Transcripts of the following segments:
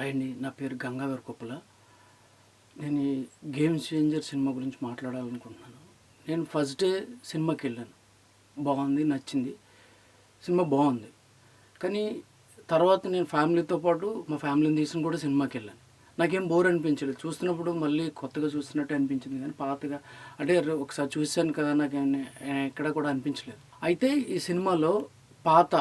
అండి నా పేరు గంగాధర్ కుప్పల. నేను ఈ గేమ్ చేంజర్ సినిమా గురించి మాట్లాడాలనుకుంటున్నాను. నేను ఫస్ట్ డే సినిమాకి వెళ్ళాను. బాగుంది నచ్చింది. సినిమా బాగుంది. కానీ తర్వాత నేను ఫ్యామిలీతో పాటు మా ఫ్యామిలీని తీసుకుని కూడా సినిమాకి వెళ్ళాను. నాకేం బోర్ అనిపించలేదు. చూస్తున్నప్పుడు మళ్ళీ కొత్తగా చూస్తున్నట్టు అనిపించింది. కానీ పాతగా అంటే ఒకసారి చూశాను కదా నాకు ఎక్కడ కూడా అనిపించలేదు. అయితే ఈ సినిమాలో పాత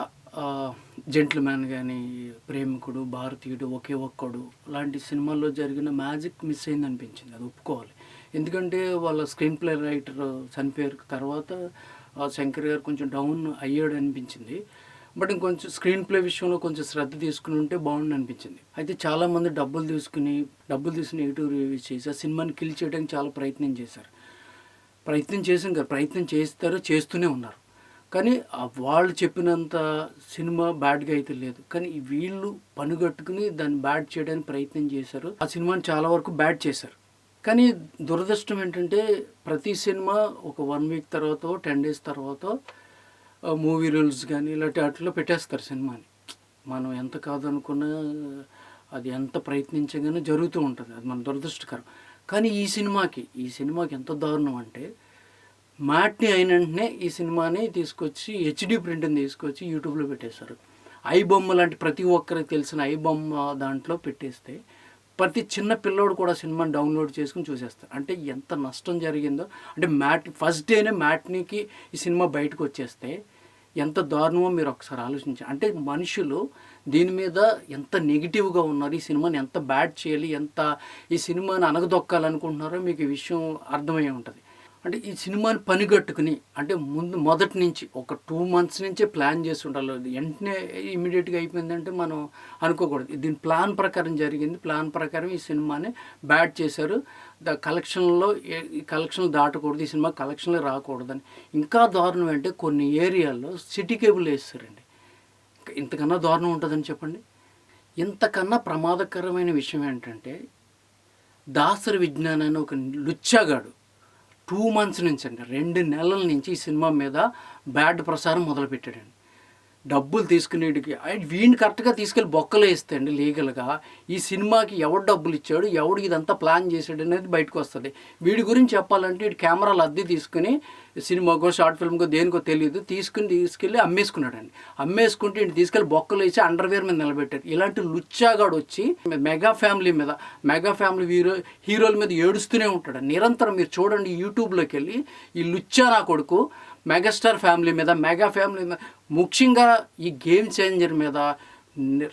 జెంట్లు మ్యాన్ కానీ ప్రేమికుడు భారతీయుడు ఒకే ఒక్కడు లాంటి సినిమాల్లో జరిగిన మ్యాజిక్ మిస్ అయింది అనిపించింది అది ఒప్పుకోవాలి. ఎందుకంటే వాళ్ళ స్క్రీన్ ప్లే రైటర్ చనిపోయారు. తర్వాత ఆ, శంకర్ గారు కొంచెం డౌన్ అయ్యాడు అనిపించింది బట్ ఇంకొంచెం స్క్రీన్ ప్లే విషయంలో కొంచెం శ్రద్ధ తీసుకుని ఉంటే బాగుండు అనిపించింది అయితే చాలామంది డబ్బులు తీసుకుని డబ్బులు తీసుకుని నెగిటివ్ రివ్యూస్ చేసి ఆ సినిమాని కిల్ చేయడానికి చాలా ప్రయత్నం చేశారు. ప్రయత్నం చేసాం కదా. ప్రయత్నం చేస్తారు చేస్తూనే ఉన్నారు. కానీ వాళ్ళు చెప్పినంత సినిమా బ్యాడ్గా అయితే లేదు. కానీ వీళ్ళు పనిగట్టుకుని దాన్ని బ్యాడ్ చేయడానికి ప్రయత్నం చేశారు. ఆ సినిమాని చాలా వరకు బ్యాడ్ చేశారు. కానీ దురదృష్టం ఏంటంటే ప్రతి సినిమా ఒక వన్ వీక్ తర్వాత టెన్ డేస్ తర్వాత మూవీ రూల్స్ కానీ ఇలాంటి వాటిలో పెట్టేస్తారు సినిమాని. మనం ఎంత కాదనుకున్నా అది ఎంత ప్రయత్నించగానే జరుగుతూ ఉంటుంది. అది మన దురదృష్టకరం. కానీ ఈ సినిమాకి ఈ సినిమాకి ఎంత దారుణం అంటే మ్యాట్ని అయిన వెంటనే ఈ సినిమాని తీసుకొచ్చి హెచ్డి ప్రింట్ని తీసుకొచ్చి యూట్యూబ్లో పెట్టేశారు. ఐ బొమ్మ లాంటి ప్రతి ఒక్కరికి తెలిసిన ఐ బొమ్మ దాంట్లో పెట్టేస్తే ప్రతి చిన్న పిల్లోడు కూడా సినిమాని డౌన్లోడ్ చేసుకుని చూసేస్తారు. అంటే ఎంత నష్టం జరిగిందో అంటే మ్యాట్ ఫస్ట్ డేనే మ్యాట్నీకి ఈ సినిమా బయటకు వచ్చేస్తే ఎంత దారుణమో మీరు ఒకసారి ఆలోచించారు అంటే మనుషులు దీని మీద ఎంత నెగిటివ్గా ఉన్నారు ఈ సినిమాని ఎంత బ్యాడ్ చేయాలి ఎంత ఈ సినిమాని అనగదొక్కాలనుకుంటున్నారో మీకు ఈ విషయం అర్థమయ్యే ఉంటుంది. అంటే ఈ సినిమాని పనిగట్టుకుని అంటే ముందు మొదటి నుంచి ఒక టూ మంత్స్ నుంచే ప్లాన్ చేసి ఉండాలి వెంటనే ఇమీడియట్గా అయిపోయిందంటే మనం అనుకోకూడదు. దీని ప్లాన్ ప్రకారం జరిగింది. ప్లాన్ ప్రకారం ఈ సినిమాని బ్యాట్ చేశారు. ద కలెక్షన్లో ఈ కలెక్షన్లు దాటకూడదు. ఈ సినిమా కలెక్షన్లు రాకూడదని. ఇంకా దారుణం అంటే కొన్ని ఏరియాల్లో సిటీ కేబుల్ వేస్తారండి. ఇంతకన్నా దారుణం ఉంటుందని చెప్పండి. ఇంతకన్నా ప్రమాదకరమైన విషయం ఏంటంటే దాసరి విజ్ఞాన్ ఒక లుచ్చాగాడు. టూ మంత్స్ నుంచి అండి రెండు నెలల నుంచి ఈ సినిమా మీద బ్యాడ్ ప్రసారం మొదలుపెట్టాడండి. డబ్బులు తీసుకునేటికి. వీడిని కరెక్ట్గా తీసుకెళ్ళి బొక్కలు వేస్తే అండి లీగల్గా. ఈ సినిమాకి ఎవడు డబ్బులు ఇచ్చాడు ఎవడు ఇదంతా ప్లాన్ చేశాడు అనేది బయటకు వస్తుంది. వీడి గురించి చెప్పాలంటే వీడి కెమెరాలు అద్దె తీసుకుని సినిమాకో షార్ట్ ఫిల్మ్కో దేనికో తెలియదు తీసుకుని తీసుకెళ్ళి అమ్మేసుకున్నాడండి. అమ్మేసుకుంటే ఇంటి తీసుకెళ్ళి బొక్కలు వేసి అండర్వేర్ మీద నిలబెట్టారు ఇలాంటి లుచ్చాగాడు వచ్చి మెగా ఫ్యామిలీ మీద మెగా ఫ్యామిలీ హీరో హీరోల మీద ఏడుస్తూనే ఉంటాడు. నిరంతరం మీరు చూడండి యూట్యూబ్లోకి వెళ్ళి ఈ లుచ్చా నా కొడుకు మెగాస్టార్ ఫ్యామిలీ మీద మెగా ఫ్యామిలీ మీద ముఖ్యంగా ఈ గేమ్ చేంజర్ మీద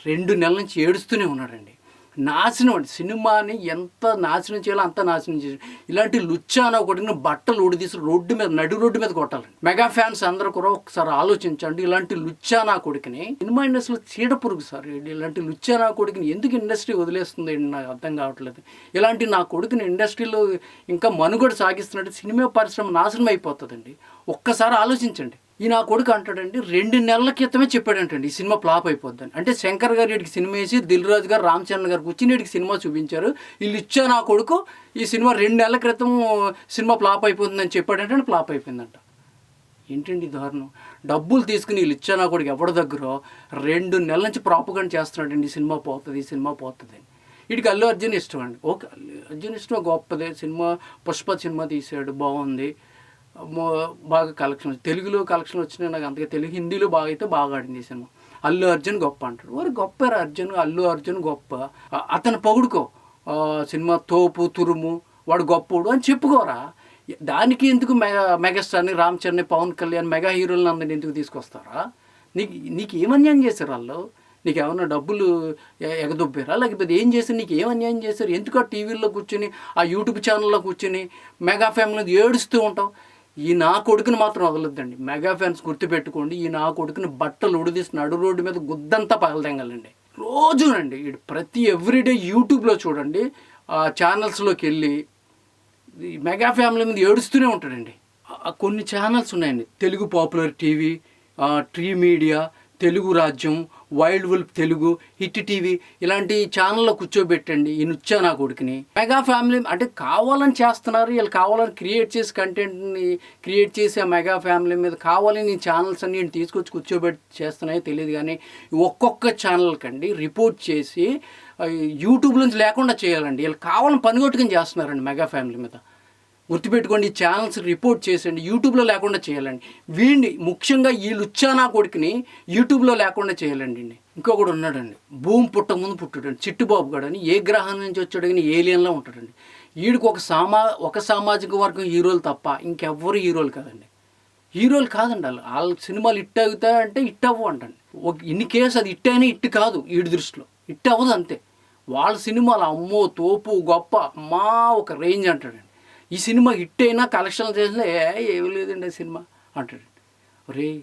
రెండు నెలల నుంచి ఏడుస్తూనే ఉన్నాడండి. నాశనం అండి. సినిమాని ఎంత నాశనం చేయాలో అంత నాశనం చేసి ఇలాంటి లుచ్చాన ఒకటి బట్టలు ఉడిదీసి రోడ్డు మీద నడి రోడ్డు మీద కొట్టాలండి. మెగా ఫ్యాన్స్ అందరూ కూడా ఒకసారి ఆలోచించండి ఇలాంటి లుచ్చానా కొడుకుని. సినిమా ఇండస్ట్రీలో చీడ పురుగు సార్ ఇలాంటి లుచ్చానా కొడుకుని ఎందుకు ఇండస్ట్రీ వదిలేస్తుంది నాకు అర్థం కావట్లేదు. ఇలాంటి నా కొడుకుని ఇండస్ట్రీలో ఇంకా మనుగడ సాగిస్తున్నట్టు సినిమా పరిశ్రమ నాశనం అయిపోతుందండి. ఒక్కసారి ఆలోచించండి. ఈ నా కొడుకు అంటాడండి రెండు నెలల క్రితమే చెప్పాడంటండి ఈ సినిమా ఫ్లాప్ అయిపోద్దని. అంటే శంకర్ గారు వీడికి సినిమా వేసి దిల్ రాజు గారు రామ్ చరణ్ గారు కూర్చుని వీడికి సినిమా చూపించారు. వీళ్ళు ఇచ్చా నా కొడుకు ఈ సినిమా రెండు నెలల క్రితం సినిమా ఫ్లాప్ అయిపోతుందని చెప్పాడంటే ఫ్లాప్ అయిపోయిందంట. ఏంటండి దారుణం? డబ్బులు తీసుకుని వీళ్ళు ఇచ్చా నా కొడుకు ఎవరి దగ్గర రెండు నెలల నుంచి ప్రాపగండ్ చేస్తున్నాడండి ఈ సినిమా పోతుంది ఈ సినిమా పోతుంది అని వీడికి అల్లు అర్జున్ ఇష్టం అండి. ఓకే అల్లు అర్జున్ ఇష్టం గొప్పదే. సినిమా పుష్ప సినిమా తీసాడు బాగుంది. బాగా కలెక్షన్ తెలుగులో కలెక్షన్ వచ్చినాయి నాకు అంతగా తెలుగు హిందీలో బాగా అయితే బాగా ఆడింది సినిమా అల్లు అర్జున్ గొప్ప అంటాడు. వారు గొప్ప అర్జున్. అల్లు అర్జున్ గొప్ప. అతను పొగుడుకో. సినిమా తోపు తురుము వాడు గొప్పోడు అని చెప్పుకోరా. దానికి ఎందుకు మెగా మెగాస్టార్ని రామ్ చరణ్ పవన్ కళ్యాణ్ మెగా హీరోలను అందరిని ఎందుకు తీసుకొస్తారా? నీకు నీకు ఏం అన్యాయం చేశారు వాళ్ళు? నీకు ఏమన్నా డబ్బులు ఎగదొబ్బారా? లేకపోతే ఏం చేశారు? నీకు ఏం అన్యాయం చేశారు? ఎందుకు ఆ టీవీల్లో కూర్చొని ఆ యూట్యూబ్ ఛానల్లో కూర్చొని మెగా ఫ్యామిలీ ఏడుస్తూ ఉంటావు? ఈ నా కొడుకుని మాత్రం వదలొద్దండి. మెగా ఫ్యాన్స్ గుర్తుపెట్టుకోండి ఈ నా కొడుకుని బట్టలు ఉడిదీసి నడు రోడ్డు మీద గుద్దంతా పగలదెంగలండి రోజునండి ఈడు ప్రతి ఎవ్రీడే యూట్యూబ్లో చూడండి ఆ ఛానల్స్లోకి వెళ్ళి ఈ మెగా ఫ్యామిలీ మీద ఏడుస్తూనే ఉంటాడండి. కొన్ని ఛానల్స్ ఉన్నాయండి. Telugu popular TV tree media Telugu Rajyam wild wolf Telugu hit TV ఇలాంటి ఛానల్లో కూర్చోబెట్టండి ఈ నృత్య నా కొడుకుని. మెగా ఫ్యామిలీ అంటే కావాలని చేస్తున్నారు వీళ్ళు కావాలని క్రియేట్ చేసి కంటెంట్ని క్రియేట్ చేసి ఆ మెగా ఫ్యామిలీ మీద కావాలని ఛానల్స్ అన్ని నేను తీసుకొచ్చి కూర్చోబెట్టి చేస్తున్నాయో తెలియదు కానీ ఒక్కొక్క ఛానల్ కండి రిపోర్ట్ చేసి యూట్యూబ్ నుంచి లేకుండా చేయాలండి. వీళ్ళు కావాలని పనిగొట్టుకుని చేస్తున్నారండి మెగా ఫ్యామిలీ మీద. గుర్తుపెట్టుకోండి ఈ ఛానల్స్ రిపోర్ట్ చేసేయండి యూట్యూబ్లో లేకుండా చేయాలండి. వీడిని ముఖ్యంగా ఈ లుచ్చానా కొడుకుని యూట్యూబ్లో లేకుండా చేయాలండి ఇంకొకడు ఉన్నాడండి. భూమి పుట్ట ముందు పుట్టాడండి. చిట్టుబాబు గడు అని ఏ గ్రహం నుంచి వచ్చాడు కానీ ఏలియన్లో ఉంటాడండి. వీడికి ఒక సామా ఒక సామాజిక వర్గం హీరోలు తప్ప ఇంకెవ్వరు హీరోలు కాదండి. హీరోలు కాదండి వాళ్ళు. వాళ్ళ సినిమాలు ఇట్ అవుతాయంటే ఇట్ అవ్వు అంటండి ఒక ఇన్ని కేసు అది ఇట్ అయినా ఇట్ కాదు వీడి దృష్టిలో. ఇట్ అవ్వదు అంతే. వాళ్ళ సినిమాలు అమ్మో తోపు గొప్ప మా ఒక రేంజ్ అంటాడండి. ఈ సినిమా హిట్ అయినా కలెక్షన్లు చేసినా ఏ లేదండి ఆ సినిమా అంటాడు. రే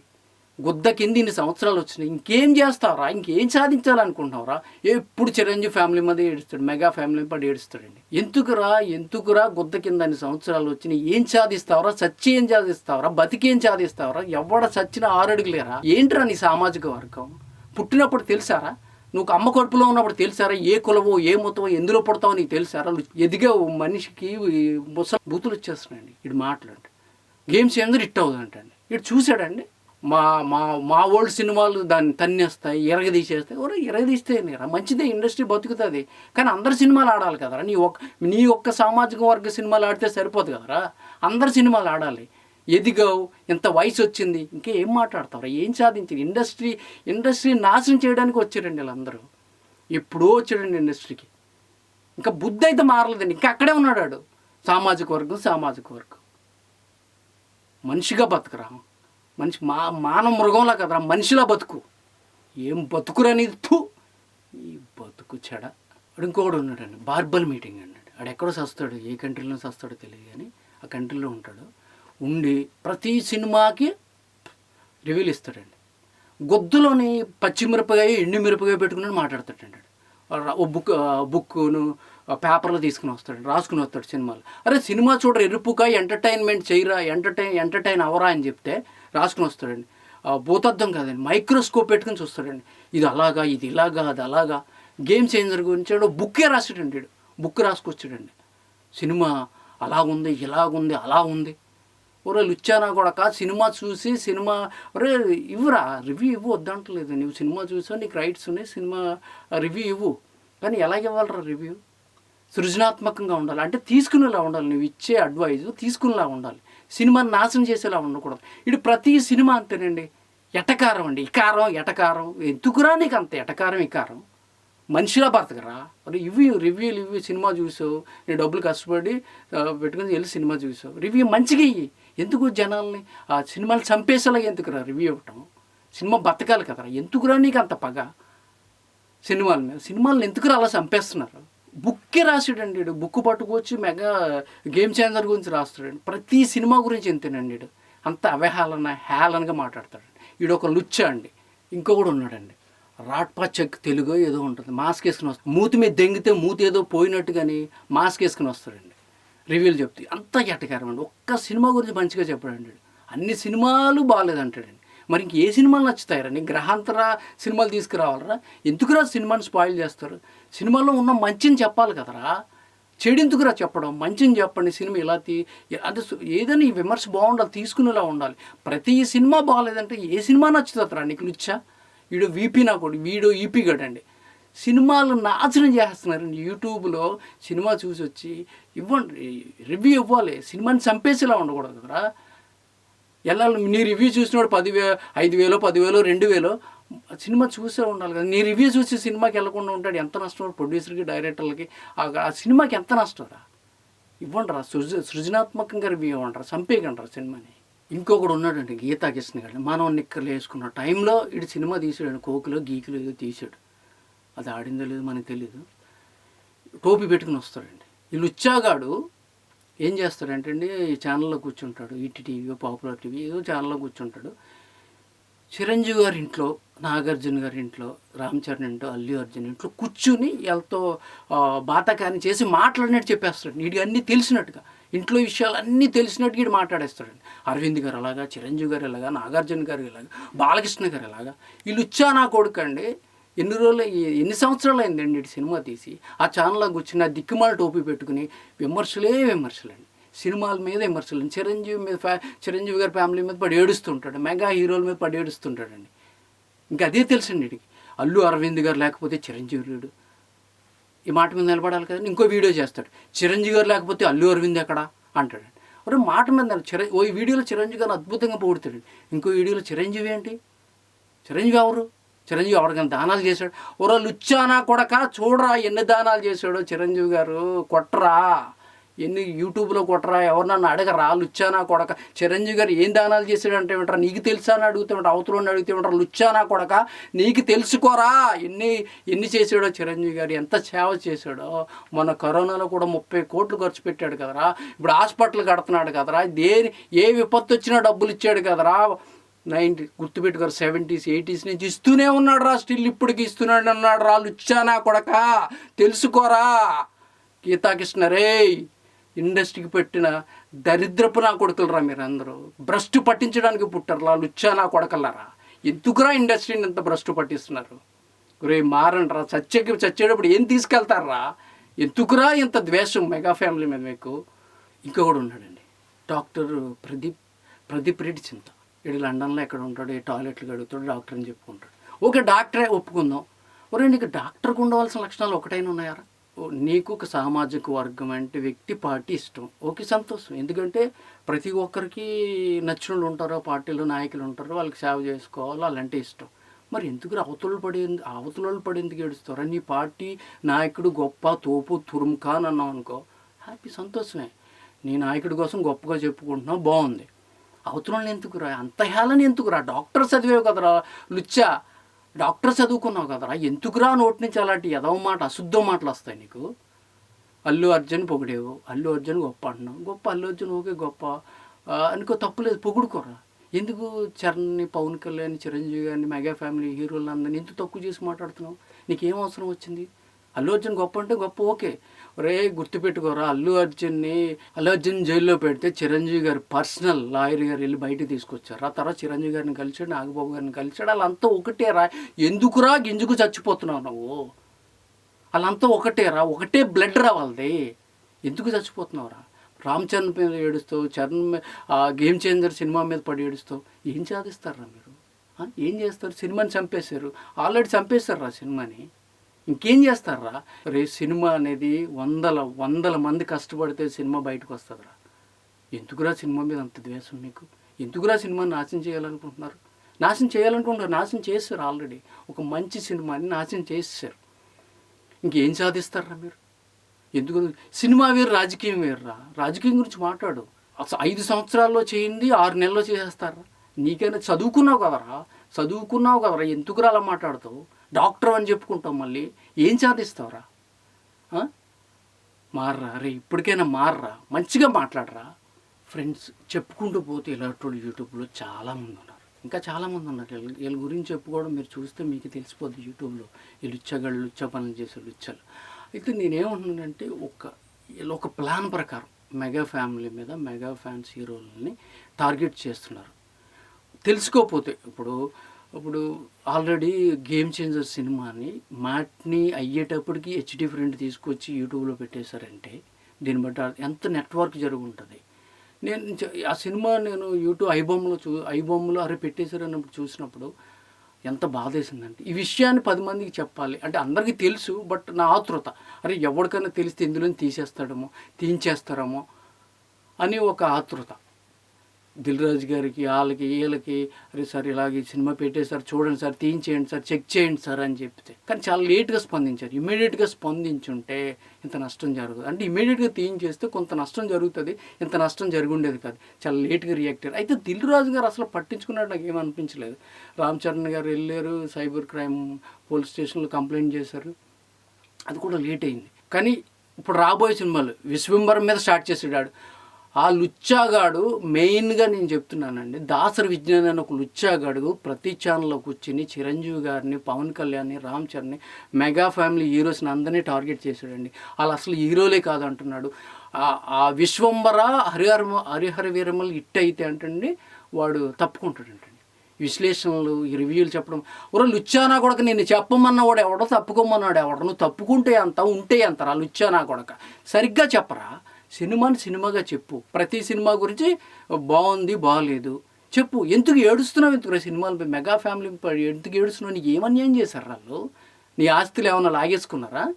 గుద్ద కింద ఇన్ని సంవత్సరాలు వచ్చినాయి ఇంకేం చేస్తావురా? ఇంకేం సాధించాలనుకుంటున్నావురా? ఎప్పుడు చిరంజీవి ఫ్యామిలీ మీద ఏడుస్తాడు మెగా ఫ్యామిలీ పడి ఏడుస్తాడండి. ఎందుకురా ఎందుకురా గుద్ద కింద అన్ని సంవత్సరాలు వచ్చినాయి? ఏం సాధిస్తావురా? చచ్చి ఏం సాధిస్తావురా? బతికేం సాధిస్తావురా? ఎవడ చచ్చిన ఆరడుగులేరా? ఏంట్రా నీ సామాజిక వర్గం? పుట్టినప్పుడు తెలుసారా? నువ్వు అమ్మ కడుపులో ఉన్నప్పుడు తెలుసారా? ఏ కులవో ఏ మొత్తమో ఎందులో పడతావో నీకు తెలుసారా? ఎదిగే మనిషికి ముసలి బూతులు వచ్చేస్తున్నాయండి. ఇటు మాట్లాడండి. గేమ్స్ ఏందో హిట్ అవుతుందంటండి ఇటు చూశాడండి. మా మా మా ఓల్డ్ సినిమాలు దాన్ని తన్నేస్తాయి ఎరగదీసేస్తాయి. ఓరే ఎరగదీస్తే నేరా? మంచిదే ఇండస్ట్రీ బతుకుతుంది కానీ అందరు సినిమాలు ఆడాలి కదరా? నీ ఒక్క నీ ఒక్క సామాజిక వర్గ సినిమాలు ఆడితే సరిపోదు కదరా? అందరు సినిమాలు ఆడాలి. ఎదిగావు ఎంత వయసు వచ్చింది ఇంకా ఏం మాట్లాడతావు ఏం సాధించింది ఇండస్ట్రీ ఇండస్ట్రీ నాశనం చేయడానికి వచ్చారండి వీళ్ళందరూ. ఎప్పుడో వచ్చాడండి ఇండస్ట్రీకి. ఇంకా బుద్ధి అయితే మారలేదండి. ఇంకా అక్కడే ఉన్నాడు వాడు. సామాజిక వర్గం సామాజిక వర్గం. మనిషిగా బతుకురా. మనిషి మా మానవ మృగంలా కదరా. మనిషిలా బతుకు. ఏం బతుకురనేది తూ ఈ బతుకు చెడ. వాడు ఇంకొకడు ఉన్నాడండి. బార్బల్ మీటింగ్ అన్నాడు. ఆడు ఎక్కడో సస్తాడు ఏ కంట్రీలో సస్తాడో తెలియదు కానీ ఆ కంట్రీలో ఉంటాడు. ఉండి ప్రతి సినిమాకి రివీల్ ఇస్తాడండి. గొద్దులోని పచ్చిమిరపకాయ ఎండుమిరపకాయ పెట్టుకుని మాట్లాడతాడండి. ఓ బుక్ బుక్ను బుక్కును పేపర్లో తీసుకుని వస్తాడు రాసుకుని వస్తాడు సినిమాలు. అరే సినిమా చూడరా ఎరుపుగా ఎంటర్టైన్మెంట్ చేయరా ఎంటర్టైన్ ఎంటర్టైన్ అవరా అని చెప్తే రాసుకుని వస్తాడండి. భూతద్దం కాదండి మైక్రోస్కోప్ పెట్టుకుని చూస్తాడండి. ఇది అలాగా ఇది ఇలాగా అది అలాగా. గేమ్ చేంజర్ గురించి వాడు బుక్కే రాసాడండి బుక్ రాసుకొచ్చాడండి. సినిమా అలాగుంది ఇలాగుంది అలా ఉంది. ఒరే లుచ్చానా కూడా కాదు సినిమా చూసి సినిమా ఒరే ఇవ్వరా రివ్యూ ఇవ్వు వద్దంటలేదు. నువ్వు సినిమా చూసావు నీకు రైట్స్ ఉన్నాయి సినిమా రివ్యూ ఇవ్వు. కానీ ఎలాగ ఇవ్వాలరా రివ్యూ? సృజనాత్మకంగా ఉండాలి. అంటే తీసుకునేలా ఉండాలి. నువ్వు ఇచ్చే అడ్వైజ్ తీసుకునేలా ఉండాలి. సినిమాని నాశనం చేసేలా ఉండకూడదు. ఇటు ప్రతి సినిమా అంతేనండి. ఎటకారం అండి. ఇకారం ఎటకారం. ఎందుకురా నీకు అంత ఎటకారం ఇకారం మనిషిలా బతకరా? మరి ఇవి రివ్యూలు ఇవి సినిమా చూసావు. నేను డబ్బులు కష్టపడి పెట్టుకుని వెళ్ళి సినిమా చూసావు. రివ్యూ మంచిగా ఇయ్యి. ఎందుకు జనాల్ని ఆ సినిమాలు చంపేసేలాగా ఎందుకురా రివ్యూ ఇవ్వటం? సినిమా బతకాలి కదరా. ఎందుకురా నీకు అంత పగ? సినిమాల మీద. సినిమాలను ఎందుకు అలా చంపేస్తున్నారు? బుక్కే రాసాడండి వీడు బుక్ పట్టుకొచ్చి మెగా గేమ్ చేంజర్ గురించి రాస్తాడండి ప్రతి సినిమా గురించి ఎంతేనండి అంత అవహేళన హేళనగా మాట్లాడతాడు. వీడు ఒక లుచ్చ అండి. ఇంకొకడు ఉన్నాడండి. రాట్పా చెక్ తెలుగు ఏదో ఉంటుంది. మాస్క్ వేసుకుని వస్తాడు మూతి మీద దెంగితే మూతి ఏదో పోయినట్టు కానీ మాస్క్ వేసుకుని వస్తాడండి. రివ్యూలు చెప్తే అంతా ఎట్టకారం అండి. ఒక్క సినిమా గురించి మంచిగా చెప్పాడండి. అన్ని సినిమాలు బాగాలేదంటాడండి మరి ఇంక ఏ సినిమాలు నచ్చుతాయరా? గ్రహాంతర సినిమాలు తీసుకురావాలరా? ఎందుకురా సినిమాని స్పాయిల్ చేస్తారు? సినిమాలో ఉన్న మంచిని చెప్పాలి కదరా? చెడు చెప్పడం? మంచిని చెప్పండి సినిమా ఇలా తీ అంటే ఏదైనా ఈ విమర్శ బాగుండాలి తీసుకునేలా ఉండాలి. ప్రతి సినిమా బాగాలేదంటే ఏ సినిమా నచ్చుతుందిరా? నీకు నిచ్చా వీడు వీపీ నా కొడు వీడు ఈపీ గడండి. సినిమాలు నాశనం చేస్తున్నారండి యూట్యూబ్లో సినిమా చూసి వచ్చి ఇవ్వండి రివ్యూ ఇవ్వాలి. సినిమాని చంపేసేలా ఉండకూడదు కదరా ఎల్లాలి నీ రివ్యూ చూసినోడు పదివే ఐదు వేలు పదివేలు రెండు వేలు సినిమా చూసే ఉండాలి కదా. నీ రివ్యూ చూసి సినిమాకి వెళ్ళకుండా ఉంటాడు. ఎంత నష్టం ప్రొడ్యూసర్కి డైరెక్టర్లకి? ఆ సినిమాకి ఎంత నష్టం రా? ఇవ్వండిరా. సృజ సృజనాత్మకంగా రివ్యూ ఇవ్వండిరా. చంపేయకండిరా సినిమాని. ఇంకొకడు ఉన్నాడండి గీతా కృష్ణ గారు. మనం నిక్కర్లు వేసుకున్న టైంలో ఇటు సినిమా తీసాడు. కోకిలో గీకులు ఏదో తీసాడు. అది ఆడిందో లేదో మనకు తెలియదు టోపీ పెట్టుకుని వస్తాడండి. ఈ లుచ్చాగాడు ఏం చేస్తాడంటే అండి ఈ ఛానల్లో కూర్చుంటాడు. ఈటీ టీవీ పాపులర్ టీవీ ఏదో ఛానల్లో కూర్చుంటాడు. చిరంజీవి గారి ఇంట్లో నాగార్జున గారి ఇంట్లో రామ్ చరణ్ ఇంట్లో అల్లు అర్జున్ ఇంట్లో కూర్చుని వాళ్ళతో బాతకాన్ని బాతకాని చేసి మాట్లాడినట్టు చెప్పేస్తాడు వీడికి అన్నీ తెలిసినట్టుగా. ఇంట్లో విషయాలు అన్నీ తెలిసినట్టు వీడు మాట్లాడేస్తాడండి. అరవింద్ గారు అలాగా చిరంజీవి గారు ఇలాగా నాగార్జున గారు ఇలాగా బాలకృష్ణ గారు ఇలాగా. వీళ్ళు ఇచ్చా నా కొడుకు అండి ఎన్ని రోజులు ఎన్ని సంవత్సరాలు అయిందండి సినిమా తీసి? ఆ ఛానల్లో వచ్చిన దిక్కుమాల టోపీ పెట్టుకుని విమర్శలే విమర్శలండి. సినిమాల మీద విమర్శలు చిరంజీవి మీద ఫ్యా చిరంజీవి గారి ఫ్యామిలీ మీద పడి ఏడుస్తుంటాడు. మెగా హీరోల మీద పడి ఏడుస్తుంటాడండి. ఇంకా అదే తెలుసండి వీడికి అల్లు అరవింద్ గారు లేకపోతే చిరంజీవి లేడు. ఈ మాట మీద నిలబడాలి కదండి. ఇంకో వీడియో చేస్తాడు. చిరంజీవి గారు లేకపోతే అల్లు అరవింద్ ఎక్కడ? అంటాడు అరే మాట మీద చిర ఓ ఈ వీడియోలో చిరంజీవి గారు అద్భుతంగా పొగుడుతాడు ఇంకో వీడియోలో చిరంజీవి ఏంటి? చిరంజీవి ఎవరు? చిరంజీవి ఎవరికైనా దానాలు చేశాడు. ఓరో లుచ్చానా కొడక చూడరా ఎన్ని దానాలు చేశాడో చిరంజీవి గారు. కొట్టరా. ఎన్ని యూట్యూబ్లో కొట్టరా. ఎవరినన్నా అడగరా? లుచ్చానా కొడక. చిరంజీవి గారు ఏం దానాలు చేశాడంటే ఏమంటారా? నీకు తెలుసా అని అడుగుతామంట అవతలని అడిగితే ఉంటారు లుచ్చానా కొడక. నీకు తెలుసుకోరా ఎన్ని ఎన్ని చేశాడో చిరంజీవి గారు? ఎంత సేవ చేశాడో? మొన్న కరోనాలో కూడా ముప్పై కోట్లు ఖర్చు పెట్టాడు కదరా. ఇప్పుడు హాస్పిటల్ కడుతున్నాడు కదరా. దేని ఏ విపత్తు వచ్చినా డబ్బులు ఇచ్చాడు కదరా. నైన్టీ గుర్తుపెట్టుకోరు సెవెంటీస్ ఎయిటీస్ నుంచి ఇస్తూనే ఉన్నాడు రా స్టిల్ ఇప్పటికి ఇస్తున్నాడు అన్నాడు రా లుచ్చానా కొడక. తెలుసుకోరా? గీతాకృష్ణ రే ఇండస్ట్రీకి పెట్టిన దరిద్రపు నా కొడుకులరా మీరందరూ. భ్రష్టు పట్టించడానికి పుట్టారులా లుచ్చా నా కొడకలరా ఎందుకురా ఇండస్ట్రీని ఇంత భ్రష్టు పట్టిస్తున్నారు? రే మారండి రా చచ్చేకి చచ్చేటప్పుడు ఏం తీసుకెళ్తారా ఎందుకురా ఇంత ద్వేషం మెగా ఫ్యామిలీ మీద మీకు? ఇంకొకడు ఉన్నాడండి డాక్టర్ ప్రదీప్ ప్రదీప్ రెడ్డి చింత. వీడు లండన్లో ఎక్కడ ఉంటాడు ఏ టాయిలెట్లు కడుగుతాడు డాక్టర్ అని చెప్పుకుంటాడు. ఓకే డాక్టరే ఒప్పుకుందాం. ఒరే నీకు డాక్టర్కి ఉండవలసిన లక్షణాలు ఒకటైనా ఉన్నాయారా ఓ, నీకు ఒక సామాజిక వర్గం అంటే వ్యక్తి పార్టీ ఇష్టం. ఓకే సంతోషం. ఎందుకంటే ప్రతి ఒక్కరికి నచ్చిన ఉంటారో పార్టీలో నాయకులు ఉంటారో వాళ్ళకి సేవ చేసుకోవాలో అలాంటి ఇష్టం. మరి ఎందుకు అవతలు పడి అవతల పడి ఎందుకు ఏడుస్తారా? నీ పార్టీ నాయకుడు గొప్ప తోపు తురుముకా అని అన్నావు అనుకో. హ్యాపీ సంతోషమే. నీ నాయకుడి కోసం గొప్పగా చెప్పుకుంటున్నావు బాగుంది. అవతలని ఎందుకురా? అంత హేళన ఎందుకురా? డాక్టర్ చదివేవు కదరా లుచ్చా. డాక్టర్ చదువుకున్నావు కదరా? ఎందుకురా నోటి నుంచి అలాంటి ఎదవ మాట అశుద్ధ మాటలు వస్తాయి నీకు? అల్లు అర్జున్ పొగిడేవు. అల్లు అర్జున్ గొప్ప అంటున్నావు గొప్ప అల్లు అర్జున్ ఓకే గొప్ప. అనుకో అనుకో తప్పులేదు పొగుడుకోరా. ఎందుకు చరణ్ని పవన్ కళ్యాణ్ చిరంజీవి గారిని మెగా ఫ్యామిలీ హీరోలందరినీ ఎందుకు తక్కువ చేసి మాట్లాడుతున్నావు? నీకేం అవసరం వచ్చింది? అల్లు అర్జున్ గొప్ప అంటే గొప్ప ఓకే. రే గుర్తుపెట్టుకోరా అల్లు అర్జున్ని అల్లు అర్జున్ జైల్లో పెడితే చిరంజీవి గారు పర్సనల్ లాయర్ గారు వెళ్ళి బయట తీసుకొచ్చారు. ఆ తర్వాత చిరంజీవి గారిని కలిసాడు నాగబాబు గారిని కలిసాడు వాళ్ళంతా ఒకటే రా ఎందుకురా గింజుకు చచ్చిపోతున్నావు నువ్వు? వాళ్ళంతా ఒకటే రా ఒకటే బ్లడ్ రా వాళ్ళది. ఎందుకు చచ్చిపోతున్నావురా రామ్ చరణ్ మీద ఏడుస్తావు చరణ్ ఆ గేమ్ చేంజర్ సినిమా మీద పడి ఏడుస్తావు. ఏం సాధిస్తారా మీరు? ఏం చేస్తారు? సినిమాని చంపేశారు. ఆల్రెడీ చంపేశారు రా సినిమాని. ఇంకేం చేస్తారా? రే సినిమా అనేది వందల వందల మంది కష్టపడితే సినిమా బయటకు వస్తుందిరా. ఎందుకురా సినిమా మీద అంత ద్వేషం మీకు ఎందుకురా సినిమాని నాశనం చేయాలనుకుంటున్నారు? నాశనం చేయాలనుకుంటున్నారు నాశనం చేస్తారు ఆల్రెడీ. ఒక మంచి సినిమాని నాశనం చేశారు ఇంకేం సాధిస్తారా మీరు? ఎందుకు సినిమా వేరు రాజకీయం వేరురా. రాజకీయం గురించి మాట్లాడు. అసలు ఐదు సంవత్సరాల్లో చేయింది ఆరు నెలల్లో చేసేస్తారా? నీకైనా చదువుకున్నావు కదరా? చదువుకున్నావు కదరా? ఎందుకురా అలా మాట్లాడతావు? డాక్టర్ అని చెప్పుకుంటాం మళ్ళీ. ఏం సాధిస్తావురా? మార్రా మారరా రే ఇప్పటికైనా మార్రా మంచిగా మాట్లాడరా. ఫ్రెండ్స్ చెప్పుకుంటూ పోతే ఇలాంటి యూట్యూబ్లో చాలామంది ఉన్నారు. ఇంకా చాలామంది ఉన్నారు. వీళ్ళ- వీళ్ళ గురించి చెప్పుకోవడం మీరు చూస్తే మీకు తెలిసిపోద్ది యూట్యూబ్లో. ఈ లుచ్చగాళ్ళు లుచ్చ పనులు చేసే లుచ్చలు. అయితే నేనేమంటున్నానంటే ఒక ఒక ప్లాన్ ప్రకారం మెగా ఫ్యామిలీ మీద మెగా ఫ్యాన్స్ హీరోలని టార్గెట్ చేస్తున్నారు. తెలుసుకోకపోతే ఇప్పుడు ఇప్పుడు ఆల్రెడీ గేమ్ చేంజర్ సినిమాని మ్యాట్ని అయ్యేటప్పటికి హెచ్డి ఫ్రెండ్ తీసుకొచ్చి యూట్యూబ్లో పెట్టేశారంటే దీన్ని బట్టి ఎంత నెట్వర్క్ జరుగుంటుంది. నేను ఆ సినిమా నేను యూట్యూబ్ ఐబొమ్మలో చూ ఐబొమ్మలో అరే పెట్టేశారు అన్నప్పుడు చూసినప్పుడు ఎంత బాధేసిందంటే ఈ విషయాన్ని పది మందికి చెప్పాలి. అంటే అందరికీ తెలుసు బట్ నా ఆతృత. అరే ఎవరికైనా తెలిస్తే ఇందులో తీసేస్తాడేమో తీయించేస్తారేమో అని ఒక ఆతృత. దిల్ రాజు గారికి వాళ్ళకి వీళ్ళకి అరే సార్ ఇలాగే ఈ సినిమా పెట్టేసారు చూడండి సార్ తీయించేయండి సార్ చెక్ చేయండి సార్ అని చెప్తే. కానీ చాలా లేట్గా స్పందించారు. ఇమీడియట్గా స్పందించుంటే ఇంత నష్టం జరగదు. అంటే ఇమీడియట్గా తీయించేస్తే కొంత నష్టం జరుగుతుంది ఇంత నష్టం జరుగుండేది కాదు. చాలా లేట్గా రియాక్ట్ అయ్యారు. అయితే దిల్ రాజు గారు అసలు పట్టించుకున్నట్టు నాకు ఏమనిపించలేదు రామ్ చరణ్ గారు వెళ్ళారు సైబర్ క్రైమ్ పోలీస్ స్టేషన్లో కంప్లైంట్ చేశారు. అది కూడా లేట్ అయింది. కానీ ఇప్పుడు రాబోయే సినిమాలు విశ్వంబరం మీద స్టార్ట్ చేసాడు ఆ లుచ్చాగాడు మెయిన్గా నేను చెప్తున్నానండి. దాసరి విజ్ఞాన్ అని ఒక లుచ్చాగాడు ప్రతి ఛానల్లో కూర్చుని చిరంజీవి గారిని పవన్ కళ్యాణ్ని రామ్ చరణ్ని మెగా ఫ్యామిలీ హీరోస్ని అందరినీ టార్గెట్ చేశాడండి. వాళ్ళు అసలు హీరోలే కాదు అంటున్నాడు ఆ- విశ్వంబర హరిహర హరిహర వీరమలు ఇట్ అయితే అంటండి వాడు తప్పుకుంటాడంటండి. విశ్లేషణలు రివ్యూలు చెప్పడం. ఒరే లుచ్చానా కొడక నేను చెప్పమన్నా వాడు ఎవడో తప్పుకోమన్నాడు. ఎవడు నువ్వు తప్పుకుంటే అంత ఉంటే అంతరా లుచ్చానా కొడక. సరిగ్గా చెప్పరా? సినిమాని సినిమాగా చెప్పు. ప్రతి సినిమా గురించి బాగుంది బాగలేదు చెప్పు. ఎందుకు ఏడుస్తున్నావు? ఎందుకు సినిమాలు? మెగా ఫ్యామిలీ ఎందుకు ఏడుస్తున్నావు? నీకు ఏమన్యాయం చేశారు వాళ్ళు? నీ ఆస్తులు ఏమైనా లాగేసుకున్నారా?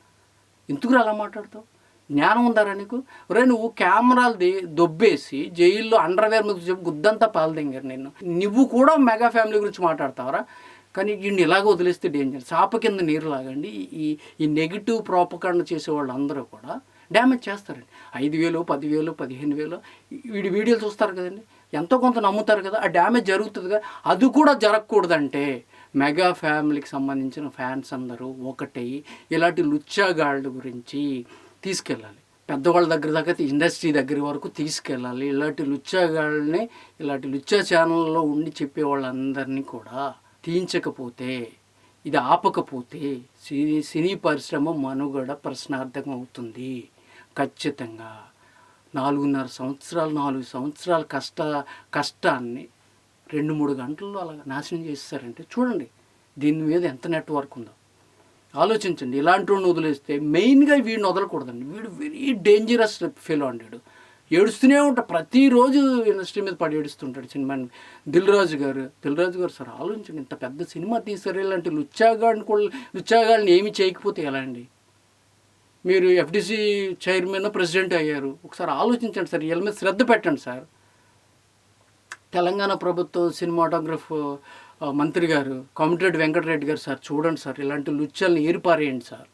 ఎందుకు అలా మాట్లాడతావు? జ్ఞానం ఉందారా నీకు? రే నువ్వు కెమెరాలది దొబ్బేసి జైల్లో అండర్వేర్ మీద చెప్పి గుద్దంతా పాలదింగారు నేను నువ్వు కూడా మెగా ఫ్యామిలీ గురించి మాట్లాడతావరా? కానీ వీడిని ఇలాగ వదిలేస్తే డేంజర్. చాప కింద నీరు లాగండి. ఈ ఈ నెగిటివ్ ప్రాపకాండ చేసే వాళ్ళందరూ కూడా డ్యామేజ్ చేస్తారండి ఐదు వేలు పదివేలు పదిహేను వేలు. వీడి వీడియోలు చూస్తారు కదండి. ఎంతో కొంత నమ్ముతారు కదా ఆ డ్యామేజ్ జరుగుతుంది కదా. అది కూడా జరగకూడదంటే మెగా ఫ్యామిలీకి సంబంధించిన ఫ్యాన్స్ అందరూ ఒకటై ఇలాంటి లుచ్చాగాళ్ళ గురించి తీసుకెళ్ళాలి. పెద్దవాళ్ళ దగ్గర దాకా ఇండస్ట్రీ దగ్గర వరకు తీసుకెళ్ళాలి. ఇలాంటి లుచ్చాగాళ్ళని ఇలాంటి లుచ్చా ఛానల్లో ఉండి చెప్పే వాళ్ళందరినీ కూడా తీయించకపోతే ఇది ఆపకపోతే సినీ సినీ పరిశ్రమ మనుగడ ప్రశ్నార్థకం అవుతుంది ఖచ్చితంగా నాలుగున్నర సంవత్సరాలు నాలుగు సంవత్సరాల కష్ట కష్టాన్ని రెండు మూడు గంటల్లో అలా నాశనం చేస్తారంటే చూడండి దీని మీద ఎంత నెట్వర్క్ ఉందో. ఆలోచించండి ఇలాంటి వాడిని వదిలేస్తే మెయిన్గా వీడిని వదలకూడదండి. వీడు వెరీ డేంజరస్ ఫెలో అంటాడు ఏడుస్తూనే ఉంటాడు ప్రతిరోజు ఇండస్ట్రీ మీద పడి ఏడుస్తుంటాడు సినిమాని దిల్ రాజు గారు దిల్ రాజు గారు సార్ ఆలోచించండి ఇంత పెద్ద సినిమా తీసారు ఇలాంటి లుచ్చాగాడిని కూడా లుచ్చాగాడిని ఏమి చేయకపోతే ఎలా అండి? మీరు ఎఫ్డిసి చైర్మన్ ప్రెసిడెంట్ అయ్యారు. ఒకసారి ఆలోచించండి సార్ వీళ్ళ మీద శ్రద్ధ పెట్టండి సార్. తెలంగాణ ప్రభుత్వం సినిమాటోగ్రఫ్ మంత్రి గారు కామిటరెడ్డి వెంకటరెడ్డి గారు సార్ చూడండి సార్ ఇలాంటి లుచ్చల్ని ఏరిపారేయండి సార్.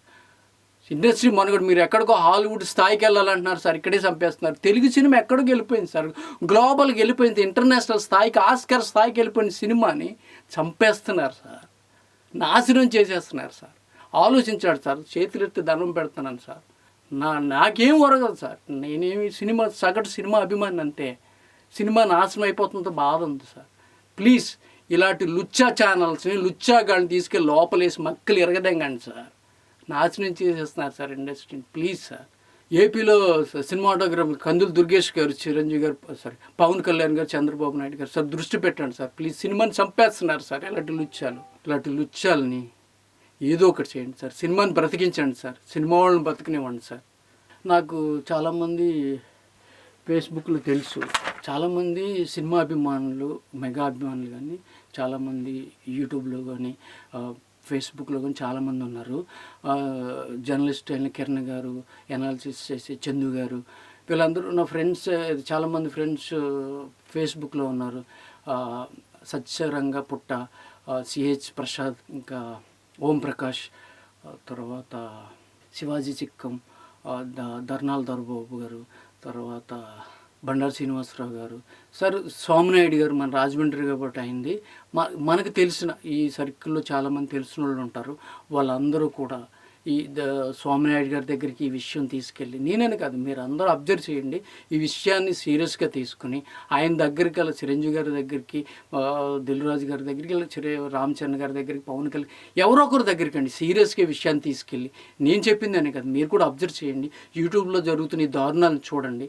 ఇండస్ట్రీ మనుగడు మీరు ఎక్కడికో హాలీవుడ్ స్థాయికి వెళ్ళాలంటున్నారు సార్ ఇక్కడే చంపేస్తున్నారు. తెలుగు సినిమా ఎక్కడికి వెళ్ళిపోయింది సార్? గ్లోబల్కి వెళ్ళిపోయింది ఇంటర్నేషనల్ స్థాయికి ఆస్కర్ స్థాయికి వెళ్ళిపోయిన సినిమాని చంపేస్తున్నారు సార్. నాశనం చేసేస్తున్నారు సార్. ఆలోచించాడు సార్ చేతులెత్తి దండం పెడుతున్నాను సార్. నా నాకేం ఒరగదు సార్. నేనేమి సినిమా సగటు సినిమా అభిమాని అంతే సినిమా నాశనం అయిపోతుందో బాధ ఉంది సార్. ప్లీజ్ ఇలాంటి లుచ్చా ఛానల్స్ని లుచ్చా గాడిని తీసుకెళ్ళి లోపలేసి మక్కలు ఎరగదంగండి సార్. నాశనం చేసేస్తున్నారు సార్ ఇండస్ట్రీని. Please sir. ఏపీలో సినిమాటోగ్రఫీ కందులు దుర్గేష్ గారు చిరంజీవి గారు సారీ పవన్ కళ్యాణ్ గారు చంద్రబాబు నాయుడు గారు సార్ దృష్టి పెట్టండి సార్. ప్లీజ్ సినిమాని చంపేస్తున్నారు సార్ ఇలాంటి లుచ్చాలు ఇలాంటి లుచ్చాలని. ఏదో ఒకటి చేయండి సార్. సినిమాని బ్రతికించండి సార్. సినిమా వాళ్ళని బ్రతికినివ్వండి సార్. నాకు చాలామంది ఫేస్బుక్లో తెలుసు. చాలామంది సినిమా అభిమానులు మెగా అభిమానులు కానీ చాలామంది యూట్యూబ్లో కానీ ఫేస్బుక్లో కానీ చాలామంది ఉన్నారు. జర్నలిస్ట్ అయిన కిరణ్ గారు ఎనాలిసిస్ చేసే చందు గారు వీళ్ళందరూ నా ఫ్రెండ్స్ చాలామంది ఫ్రెండ్స్ ఫేస్బుక్లో ఉన్నారు. సత్యరంగ పుట్ట సిహెచ్ ప్రసాద్ ఇంకా ఓం ప్రకాష్ తర్వాత శివాజీ చిక్కం ద- ధర్నాల దర్బాబు గారు తర్వాత బండారు శ్రీనివాసరావు గారు. సార్ స్వామినాయుడు గారు మన రాజమండ్రి కాబట్టి అయింది. మనకు తెలిసిన ఈ సర్కిల్లో చాలామంది తెలిసిన వాళ్ళు ఉంటారు. వాళ్ళందరూ కూడా ఈ ద గారి దగ్గరికి ఈ విషయం తీసుకెళ్ళి నేనని కాదు మీరు అందరూ అబ్జర్వ్ చేయండి. ఈ విషయాన్ని సీరియస్గా తీసుకుని ఆయన దగ్గరికి అలా చిరంజీవి గారి దగ్గరికి దిల్రాజు గారి దగ్గరికి వెళ్ళి చిర రామచరణ్ గారి దగ్గరికి పవన్ కళ్యాణ్ ఎవరో ఒకరి దగ్గరికి అండి సీరియస్గా ఈ విషయాన్ని తీసుకెళ్ళి. నేను చెప్పిందనే కదా మీరు కూడా అబ్జర్వ్ చేయండి. యూట్యూబ్లో జరుగుతున్న ఈ దారుణాలను చూడండి.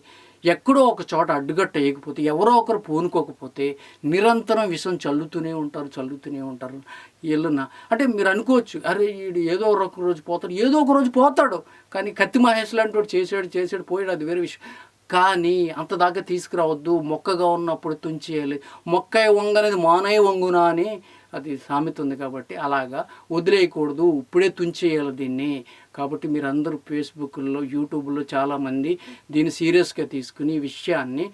ఎక్కడో ఒక చోట అడ్డుగట్ట వేయకపోతే ఎవరో ఒకరు పూనుకోకపోతే నిరంతరం విషం చల్లుతూనే ఉంటారు చల్లుతూనే ఉంటారు. వీళ్ళున్న అంటే మీరు అనుకోవచ్చు అరే వీడు ఏదో ఒక రోజు పోతాడు ఏదో ఒక రోజు పోతాడు కానీ కత్తి మహేష్ లాంటి వాడు చేసాడు చేసాడు పోయాడు అది వేరే విషయం. కానీ అంత దాకా తీసుకురావద్దు మొక్కగా ఉన్నప్పుడు తుంచేయాలి. మొక్క వంగనేది మానయ్య వంగునా అని అది సామెత ఉంది కాబట్టి అలాగా వదిలేయకూడదు ఇప్పుడే తుంచేయాలి దీన్ని. కాబట్టి మీరు అందరూ ఫేస్బుక్లో యూట్యూబ్లో చాలామంది దీన్ని సీరియస్గా తీసుకుని ఈ విషయాన్ని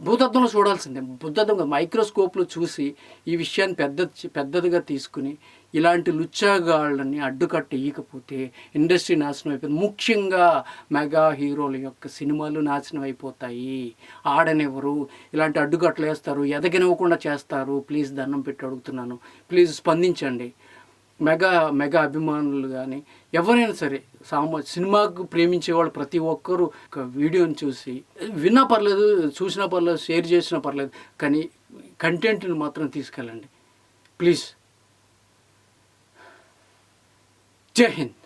భూతత్వంలో చూడాల్సిందే. భూతత్వం మైక్రోస్కోప్లో చూసి ఈ విషయాన్ని పెద్ద పెద్దదిగా తీసుకుని ఇలాంటి లుచ్చాగాళ్ళని అడ్డుకట్ట ఇవ్వకపోతే ఇండస్ట్రీ నాశనం అయిపోతుంది. ముఖ్యంగా మెగా హీరోల యొక్క సినిమాలు నాశనం అయిపోతాయి. ఆడనివ్వరు. ఇలాంటి అడ్డుకట్టలు వేస్తారు ఎదగనివ్వకుండా చేస్తారు. ప్లీజ్ దండం పెట్టి అడుగుతున్నాను. ప్లీజ్ స్పందించండి. మెగా మెగా అభిమానులు కానీ ఎవరైనా సరే సామా సినిమాకు ప్రేమించే వాళ్ళు ప్రతి ఒక్కరూ ఒక వీడియోని చూసి విన్నా పర్లేదు చూసినా పర్లేదు షేర్ చేసినా పర్లేదు కానీ కంటెంట్ని మాత్రం తీసుకెళ్ళండి. ప్లీజ్. జై హింద్.